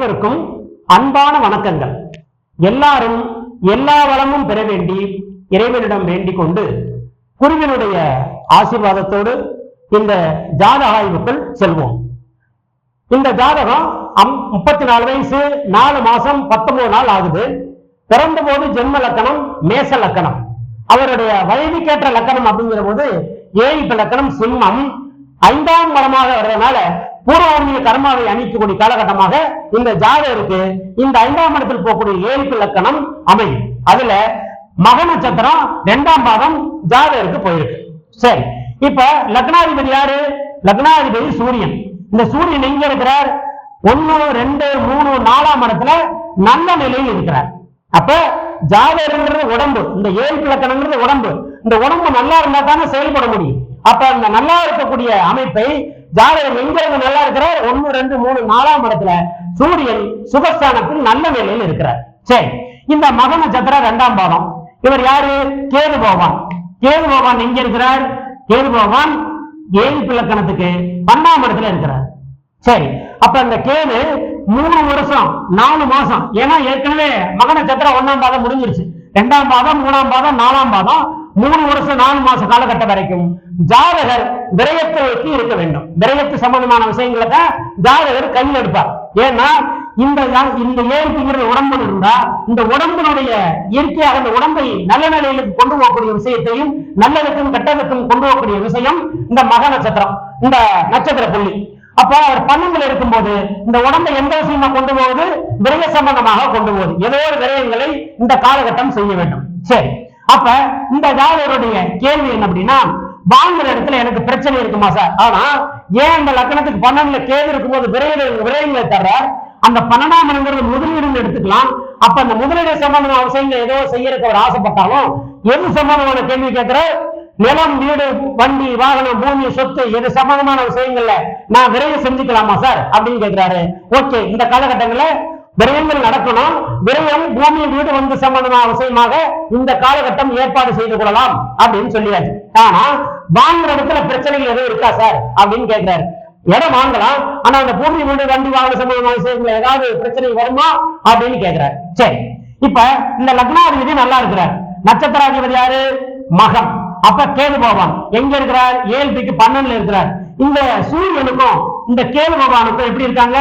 அனைவருக்கும் அன்பான வணக்கங்கள். எல்லாரும் எல்லா வளமும் பெற வேண்டி இறைவனிடம் வேண்டிக் கொண்டு குருவினுடைய ஆசீர்வாதத்தோடு இந்த ஜாதக ஆய்வுக்குள் செல்வோம். இந்த ஜாதகம் முப்பத்தி நாலு வயசு நாலு மாசம் பத்தொன்பது நாள் ஆகுது. பிறந்த போது ஜென்ம லக்கணம் மேச லக்கணம். அவருடைய வயதுக்கேற்ற லக்கணம் அப்படிங்கிற போது ஏழு லக்கணம் சிம்மம் ஐந்தாம் மரமாக வர்றதுனால பூர்வபூமிய கர்மாவை அணிக்கக்கூடிய காலகட்டமாக இந்த ஜாதகருக்கு இந்த ஐந்தாம் இடத்தில் போகக்கூடிய ஏழு இலக்கணம் அமையும். அதுல மக நட்சத்திரம் இரண்டாம் பாகம் ஜாதகருக்கு போயிருக்கு. சரி இப்ப லக்னாதிபதி யாரு? லக்னாதிபதி சூரியன். இந்த சூரியன் எங்க இருக்கிறார்? ஒன்னு ரெண்டு மூணு நாலாம் இடத்துல நல்ல நிலையில் இருக்கிறார். அப்ப ஜாதகங்கிறது உடம்பு. இந்த ஏழு இலக்கணம்ன்றது உடம்பு. இந்த உடம்பு நல்லா இருந்தா தானே செயல்பட முடியும். அப்ப அந்த நல்லா இருக்கக்கூடிய அமைப்பை ஜாதகம் எங்க நல்லா இருக்கிறார்? ஒன்னு ரெண்டு மூணு நாலாம் இடத்துல சூரியன் சுகஸ்தானத்தில் நல்ல நிலையில் இருக்கிறார். சரி. இந்த மக நட்சத்திரம் இரண்டாம் பாதம் இவர் யாரு? கேது பகவான். கேது பகவான் எங்க இருக்கிறார்? கேது பகவான் ஏழு பிள்ளக்கணத்துக்கு பன்னாம் இடத்துல இருக்கிறார். சரி. அப்ப அந்த கேது மூணு வருஷம் நாலு மாசம். ஏன்னா ஏற்கனவே மக நட்சத்திரம் ஒன்னாம் பாதம் முடிஞ்சிருச்சு. ரெண்டாம் பாதம் மூணாம் பாதம் நாலாம் பாதம். மூணு வருஷம் நாலு மாச காலகட்டம் வரைக்கும் ஜாதகர் விரயத்தை வைத்து இருக்க வேண்டும். விரயத்து சம்பந்தமான விஷயங்களை தான் ஜாதகர் கையில் எடுப்பார். ஏன்னா இந்த இந்த ஏற்புங்கிற உடம்பு இருந்தா இந்த உடம்பினுடைய இயற்கையாக அந்த உடம்பை நல்ல நிலையிலுக்கு கொண்டு போகக்கூடிய விஷயத்தையும் நல்லதுக்கும் கெட்டதுக்கும் கொண்டு போகக்கூடிய விஷயம் இந்த மக நட்சத்திரம் இந்த நட்சத்திர புள்ளி. அப்ப அவர் பன்னெண்டுல இருக்கும்போது இந்த உடம்பை எந்த விஷயமா கொண்டு போவது விரய சம்பந்தமாக கொண்டு போகுது. ஏதோ ஒரு விரயங்களை இந்த காலகட்டம் செய்ய வேண்டும். சரி. அப்ப இந்த ஜாதகருடைய கேள்வி என்ன அப்படின்னா வாங்குற இடத்துல எனக்கு பிரச்சனை இருக்குமா சார் ஆனா ஏன் அந்த லக்கணத்துக்கு பன்னெண்டுல கேது இருக்கும்போது விரைவில் விரைவில் தர்றார் அந்த பன்னெண்டாம் இடங்கிறது முதலீடுன்னு எடுத்துக்கலாம். அப்ப அந்த முதலீடு சம்பந்தமான விஷயங்கள் ஏதோ செய்யறதுக்கு அவர் ஆசைப்பட்டாலும் எது சம்பந்தமான கேள்வி கேட்கிற? நிலம் வீடு வண்டி வாகனம் பூமி சொத்து இது சம்பந்தமான விஷயங்கள்ல நான் விரைவு செஞ்சுக்கலாமா சார் அப்படின்னு கேட்கிறாரு. ஓகே இந்த காலகட்டங்களில் விரயங்கள் நடக்கணும். விரயம் பூமி வீடு வந்து சம்பந்தமான விஷயமாக இந்த காலகட்டம் ஏற்பாடு செய்து கொள்ளலாம் அப்படின்னு சொல்லியாச்சு. ஆனா வாங்குற இடத்துல பிரச்சனைகள் எதுவும் இருக்கா சார்? அப்படின்னு கேட்கிறாரு இடம் வாங்கலாம். ஆனா அந்த பூமி வீடு வண்டி வாங்க சம்பந்தமான விஷயங்கள் ஏதாவது பிரச்சனை வருமா அப்படின்னு கேட்கிறாரு சரி. இப்ப இந்த லக்னாதிபதி நல்லா இருக்கிறார். நட்சத்திராதிபதி யாரு? மகம் அப்ப கேது பகவான். எங்க இருக்கிறார்? ஏழ்பிக்கு பன்னெண்டுல இருக்கிறார். இந்த சூரியனுக்கும் இந்த கேது பகவானுக்கும் எப்படி இருக்காங்க?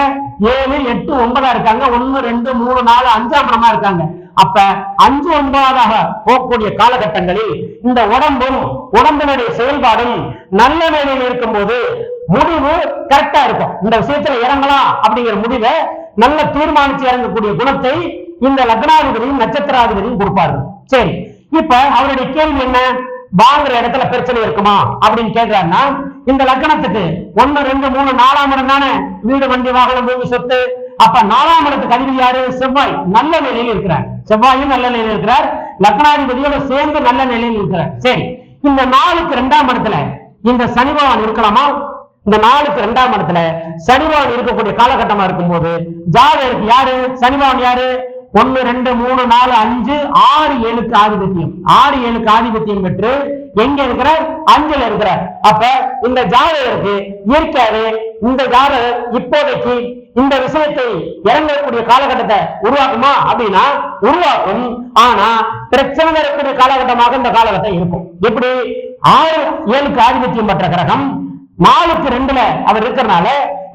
ஏழு எட்டு ஒன்பதா இருக்காங்க. ஒன்னு ரெண்டு மூணு நாலு அஞ்சாம் இடமா இருக்காங்க. அப்ப அஞ்சு ஒன்பதாக போகக்கூடிய காலகட்டங்களில் இந்த உடம்பும் உடம்பினுடைய செயல்பாடும் நல்ல நிலையில் இருக்கும்போது முடிவு கரெக்டா இருக்கும். இந்த விஷயத்துல இறங்கலாம் அப்படிங்கிற முடிவை நல்ல தீர்மானிச்சு இறங்கக்கூடிய குணத்தை இந்த லக்னாதிபதியும் நட்சத்திராதிபதியும் கொடுப்பார்கள். சரி இப்ப அவருடைய கேள்வி என்ன? வாங்குற இடத்துல பிரச்சனை இருக்குமா அப்படின்னு கேட்கிறாருன்னா இந்த லக்கணத்துக்கு ஒண்ணு ரெண்டு மூணு நாலாம் இடம் தானே. வீடு வண்டி வாகனம் பூமி சொத்து. அப்ப நாலாம் இடத்துக்கு அதிபதி யாரு? செவ்வாய். நல்ல நிலையில் இருக்கிறார். செவ்வாயும் நல்ல நிலையில் இருக்கிறார். லக்னாதிபதியோட சேர்ந்து நல்ல நிலையில் இருக்கிறார். சரி. இந்த நாளுக்கு இரண்டாம் இடத்துல இந்த சனி பகவான் இருக்கலாமா? இந்த நாளுக்கு இரண்டாம் இடத்துல சனி பகவான் இருக்கக்கூடிய காலகட்டமா இருக்கும்போது ஜாதகருக்கு யாரு? சனி பகவான் யாரு? ஒன்னு ரெண்டு மூணு நாலு அஞ்சு ஆறு ஏழுக்கு ஆதிபத்தியம். ஆறு ஏழுக்கு ஆதிபத்தியம் பெற்று எங்க இருக்கிறார்? அஞ்சுல இருக்கிறார். அப்ப இந்த ஜாதகருக்கு இயற்கையாவே இந்த ஜாதகர் இப்போதைக்கு இந்த விஷயத்தை இறங்கக்கூடிய காலகட்டத்தை உருவாக்குமா? அப்படின்னா உருவாக்கும். ஆனா பிரச்சனை இருக்கக்கூடிய காலகட்டமாக இந்த காலகட்டம் இருக்கும். எப்படி? ஆறு ஏழுக்கு ஆதிபத்தியம் பெற்ற கிரகம் நாலுக்கு ரெண்டுல அவர் இருக்கிறனால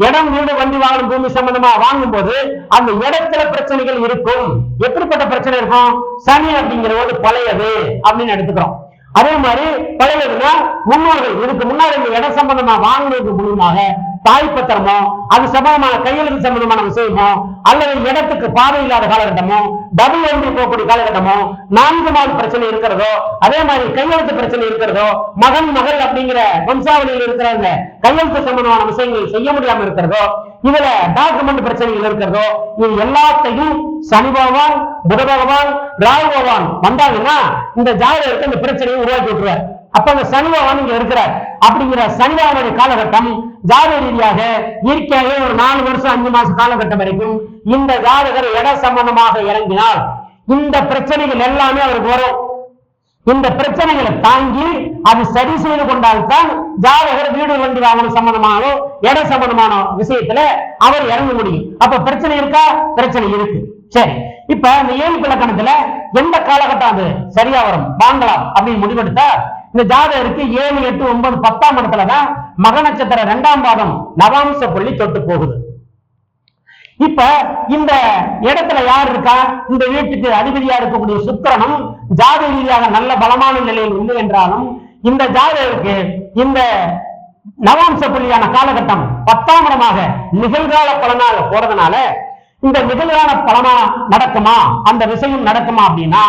இடம் வீடு வண்டி வாங்கணும் பூமி சம்பந்தமா வாங்கும் போது அந்த இடத்துல பிரச்சனைகள் இருக்கும். எப்படிப்பட்ட பிரச்சனை இருக்கும்? சனி அப்படிங்கிற ஒரு பழையது அப்படின்னு எடுத்துக்கிறோம். அதே மாதிரி பழையதுன்னா முன்னோர்கள் இதுக்கு முன்னாடி இந்த இடம் சம்பந்தமா வாங்குவதற்கு மூலமாக தாய் பத்திரமோ அது சம்பந்தமான கையெழுத்து சம்பந்தமான விஷயமோ? அல்லது இடத்துக்கு பாதை இல்லாத காலகட்டமோ? டபுள் என்ட்ரி போகக்கூடிய காலகட்டமோ? நான்கு நாள் பிரச்சனை இருக்கிறதோ? அதே மாதிரி கையெழுத்து பிரச்சனை இருக்கிறதோ? மகன் மகள் அப்படிங்கிற வம்சாவளியில் அந்த கையெழுத்து சம்பந்தமான விஷயங்கள் செய்ய முடியாம இருக்கிறதோ? இதுல டாக்குமெண்ட் பிரச்சனைகள் இருக்கிறதோ? இது எல்லாத்தையும் சனி பகவான் புத பகவான் ராகு பகவான் வந்தாங்கன்னா இந்த ஜாதகத்தை இந்த பிரச்சனையை உருவாக்கி விட்டுருவார். அப்ப அந்த சனி இங்க இருக்கிறார். அப்படிங்கிற சனி காலகட்டம் ஜாதக ரீதியாக இயற்கையாகவே ஒரு நாலு வருஷம் அஞ்சு மாசம் காலகட்டம் வரைக்கும் இந்த ஜாதகர் இட சம்பந்தமாக இறங்கினால் இந்த பிரச்சனைகள் எல்லாமே அவருக்கு வரும். இந்த பிரச்சனைகளை தாங்கி அது சரி செய்து கொண்டால்தான் ஜாதகர் வீடு வண்டி வாகனம் சம்பந்தமானோ இட சம்பந்தமான விஷயத்துல அவர் இறங்க முடியும். அப்ப பிரச்சனை இருக்கா? பிரச்சனை இருக்கு. சரி. இப்ப இந்த ஏழு இலக்கணத்துல எந்த காலகட்டம் அது? சரியா வரும். வாங்கலாம் அப்படின்னு முடிவெடுத்தா இந்த ஜாதகருக்கு ஏழு எட்டு ஒன்பது பத்தாம் இடத்துலதான் மக நட்சத்திர இரண்டாம் பாதம் நவாம்ச புள்ளி தொட்டு போகுது. இப்ப இந்த இடத்துல யார் இருக்கா? இந்த வீட்டுக்கு அதிபதியா இருக்கக்கூடிய சுக்கரனும் ஜாத ரீதியாக நல்ல பலமான நிலையில் இல்லை என்றாலும் இந்த ஜாதகருக்கு இந்த நவாம்ச புள்ளியான காலகட்டம் பத்தாம் இடமாக நிகழ்கால பலனாக போறதுனால இந்த நிகழ்கால பலனா நடக்குமா? அந்த விஷயம் நடக்குமா அப்படின்னா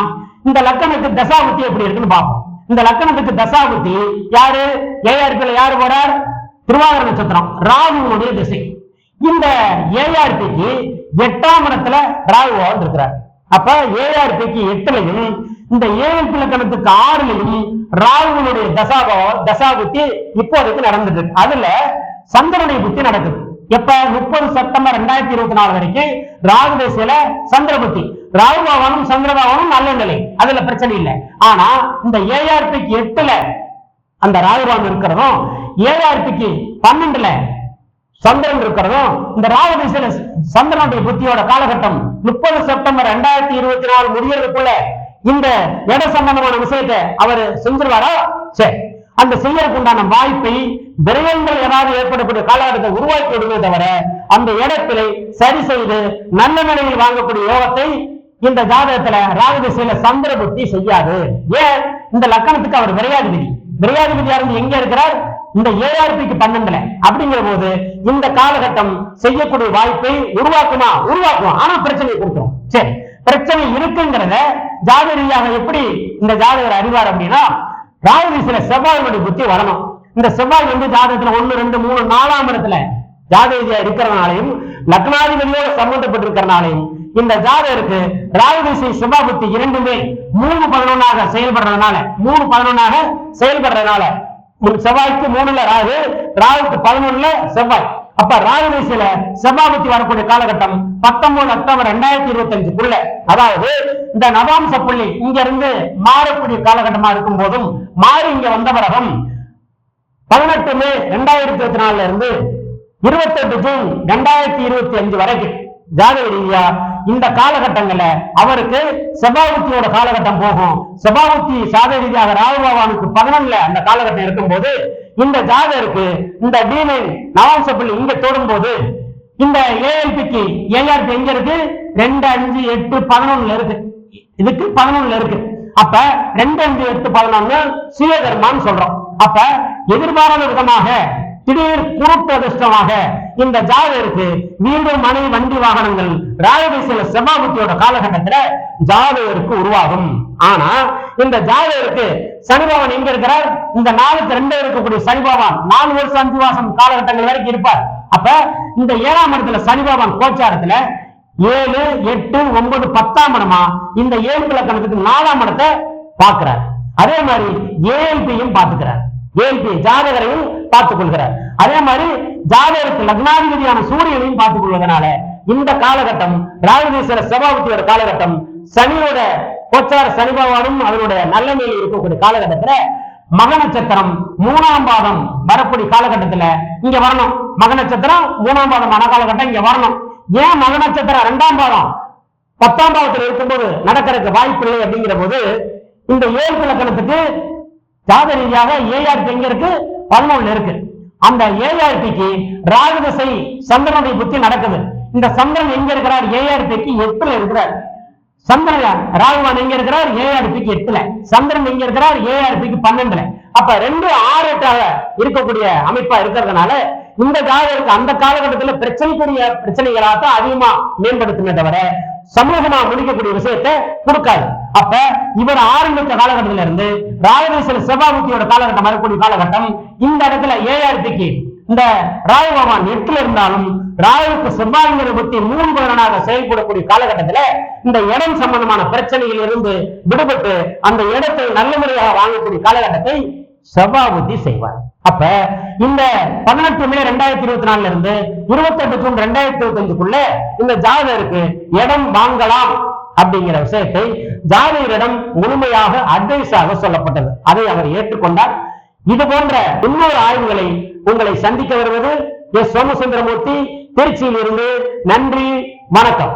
இந்த லக்கணத்துக்கு தசாபுத்தி எப்படி இருக்குன்னு பார்ப்போம். இந்த லக்கணத்துக்கு தசாபுத்தி யாரு? ஏஆர்பில யாரு போறார்? திருவாதிர நட்சத்திரம் ராகுனுடைய திசை. இந்த ஏஆர்பிக்கு எட்டாம் இடத்துல ராகுவான் இருக்கிறார். அப்ப ஏஆர்பிக்கு எட்டுலையும் இந்த ஏழு லக்கணத்துக்கு ஆறுலையும் ராகுனுடைய தசாபாவம் தசாபுத்தி இப்போதைக்கு நடந்துட்டு இருக்கு. அதுல சந்திரனுடைய புத்தி நடக்குது. எப்ப? முப்பது செப்டம்பர் ரெண்டாயிரத்தி இருபத்தி நாலு வரைக்கும் ராகு தசையில சந்திர புத்தி ராகு பகவானும் நல்ல நிலை. அதுல பிரச்சனை இல்லை. ஆனா இந்த ஏஆர்பிக்கு எட்டுல அந்த ராகுபான் இருக்கிறதும் ஏஆர்பிக்கு பன்னெண்டுல சந்திரன் இருக்கிறதும் இந்த ராவதிசையில சந்திரனுடைய புத்தியோட காலகட்டம் முப்பது செப்டம்பர் ரெண்டாயிரத்தி இருபத்தி நாலு முடியறதுக்குள்ள இந்த இட சம்பந்தமான விஷயத்தை அவர் செஞ்சிருவாரா? சரி அந்த செய்யறதுக்கு உண்டான வாய்ப்பை விரயங்கள் ஏதாவது ஏற்படக்கூடிய காலகட்டத்தை உருவாக்கி விடுமே தவிர அந்த இடத்திலே சரி செய்து நல்ல நிலையில் வாங்கக்கூடிய யோகத்தை இந்த ஜாதகத்துல ராகுதிசையில சந்திர புத்தி செய்யாது. ஏன்? இந்த லக்கணத்துக்கு அவர் விரையாதிபதி. விரையாதிபதியா இருந்து எங்க இருக்கிறார்? இந்த ஏஆர்பிக்கு பன்னெண்டுல. அப்படிங்கிற போது இந்த காலகட்டம் செய்யக்கூடிய வாய்ப்பை உருவாக்குமா? உருவாக்குவோம் ஆனா பிரச்சனையை கொடுத்துரும் சரி பிரச்சனை இருக்குங்கிறத ஜாத ரீதியாக எப்படி இந்த ஜாதகர் அறிவார் அப்படின்னா ராகுதிசையில செவ்வாயினுடைய புத்தி வரணும். இந்த செவ்வாய் வந்து ஜாதகத்துல ஒண்ணு ரெண்டு மூணு நாலாம் இடத்துல ஜாதகியா இருக்கிறனாலையும் லக்னாதிபதியோட சம்பந்தப்பட்டிருக்கிறனாலையும் இந்த ஜாதகருக்கு ராகுதிசை செவ்வாபுத்தி இரண்டுமே மூணு பதினொன்னாக செயல்படுறதுனால மூணு பதினொன்னாக செயல்படுறதுனால ஒரு செவ்வாய்க்கு மூணுல ராகு ராகுக்கு பதினொன்னுல செவ்வாய். அப்ப ராகு திசையில செவ்வாபுத்தி வரக்கூடிய காலகட்டம் பத்தொன்பது அக்டோபர் ரெண்டாயிரத்தி இருபத்தி அஞ்சுக்குள்ள அதாவது இந்த நவாம்ச புள்ளி இங்க இருந்து மாறக்கூடிய காலகட்டமா இருக்கும் போதும் மாறி இங்க வந்த பிறகும் பதினெட்டு மே ரெண்டாயிரத்தி இருபத்தி நாலுல இருந்து இருபத்தெட்டு ஜூன் ரெண்டாயிரத்தி இருபத்தி அஞ்சு வரைக்கும் ஜாதக ரீதியா இந்த காலகட்டங்கள்ல அவருக்கு செபாபுத்தியோட காலகட்டம் போகும். செபாபுத்தி சாதக ரீதியாக ராகு பகவானுக்கு பதினொன்னுல அந்த காலகட்டம் இருக்கும்போது இந்த ஜாதகருக்கு இந்த டீனைன் நவாம்ச புள்ளி இங்க தொடும்போது இந்த ஏஎல்பிக்கு ஏஆர்பி எங்க இருக்கு? ரெண்டு அஞ்சு எட்டு பதினொன்னுல இருக்கு. இதுக்கு பதினொன்னுல இருக்கு. அப்ப ரெண்டு அஞ்சு எட்டு பதினொன்னு சுயதர்மான்னு சொல்றோம். அப்ப எதிர்பாராத விதமாக திடீர் குருப்பதிர்ஷ்டமாக இந்த ஜாதகருக்கு வீடு மனை வண்டி வாகனங்கள் ராஜதேசில செவ்வாபுத்தியோட காலகட்டத்துல ஜாதகருக்கு உருவாகும். ஆனா இந்த ஜாதகருக்கு சனிபவன் எங்க இருக்கிறார்? இந்த நாளுக்கு ரெண்டு இருக்கக்கூடிய சனிபவான் நாலு வருஷம் அஞ்சு மாசம் காலகட்டங்கள் வரைக்கும் இருப்பார். அப்ப இந்த ஏழாம் இடத்துல சனிபவன் கோச்சாரத்துல ஏழு எட்டு ஒன்பது பத்தாம் இடமா இந்த ஏழு இலக்கணத்துக்கு நாலாம் இடத்தை பாக்குறார் அதே மாதிரி ஏஎல்பியும் பாத்துக்கிறார் ஏஎல்பி ஜாதகரையும் பார்த்துக் கொள்கிறார் அதே மாதிரி ஜாதகருக்கு லக்னாதிபதியான சூரியனையும் பார்த்துக் கொள்வதனால இந்த காலகட்டம் ராஜதீஸ்வர சபாபதியோட காலகட்டம் சனியோட கோச்சார சனி பகவானும் அவருடைய நல்ல நிலையில் இருக்கக்கூடிய காலகட்டத்துல மக நட்சத்திரம் மூணாம் பாதம் வரக்கூடிய காலகட்டத்துல இங்க வரணும். மக நட்சத்திரம் மூணாம் பாதம் மன காலகட்டம் இங்க வரணும். ஏன் மக நட்சத்திரம் ரெண்டாம் பாதம்? பத்தாம் பாவத்தில் இருக்கும்போது நடக்கிறதுக்கு வாய்ப்பு இல்லை அப்படிங்கிற போது இந்த ஏழு இலக்கணத்துக்கு ஜாத ரீதியாக ஏஆர்பி எங்க இருக்கு? பதினொன்னு இருக்கு. அந்த ஏஆர்பிக்கு ராகுதசை சந்திரனுடைய புத்தி நடக்குது. இந்த சந்திரன் எங்க இருக்கிறார்? ஏஆர்பிக்கு எட்டுல இருக்கிறார். சந்திரன் ராகுவான் எங்க இருக்கிறார்? ஏஆர்பிக்கு எட்டுல. சந்திரன் எங்க இருக்கிறார்? ஏஆர்பிக்கு பன்னெண்டுல. அப்ப ரெண்டு ஆறு எட்டாக இருக்கக்கூடிய அமைப்பா இருக்கிறதுனால இந்த காலத்துக்கு அந்த காலகட்டத்துல பிரச்சனைக்குரிய பிரச்சனைகளாக தான் அதிகமா மேம்படுத்துமே தவிர சமூகமா முடிக்கக்கூடிய விஷயத்தை கொடுக்காது. அப்ப இவர் ஆரம்பித்த காலகட்டத்தில இருந்து ராஜதேசல செவ்வாபுத்தியோட காலகட்டம் வரக்கூடிய காலகட்டம் இந்த இடத்துல ஏஆர்பிக்கு இந்த ராகு எட்டுல இருந்தாலும் ராகுக்கு செவ்வாய்ங்கிற புத்தி மூணு பலனாக செயல்படக்கூடிய காலகட்டத்துல இந்த இடம் சம்பந்தமான பிரச்சனையில் இருந்து விடுபட்டு அந்த இடத்தை நல்ல முறையாக வாங்கக்கூடிய காலகட்டத்தை செவ்வாபுத்தி செய்வார். அப்ப இந்த பதினெட்டு மே ரெண்டாயிரத்தி இருபத்தி நாலுல இருந்து இருபத்தி எட்டு ஜூன் ரெண்டாயிரத்தி இருபத்தி அஞ்சுக்குள்ள இந்த ஜாதகருக்கு இடம் வாங்கலாம் அப்படிங்கிற விஷயத்தை ஜாதகரிடம் முழுமையாக அட்வைஸாக சொல்லப்பட்டது. அதை அவர் ஏற்றுக்கொண்டார். இது போன்ற இன்னொரு ஆய்வுகளை உங்களை சந்திக்க வருவது எஸ் சோமசுந்தரமூர்த்தி திருச்சியில் இருந்து நன்றி வணக்கம்.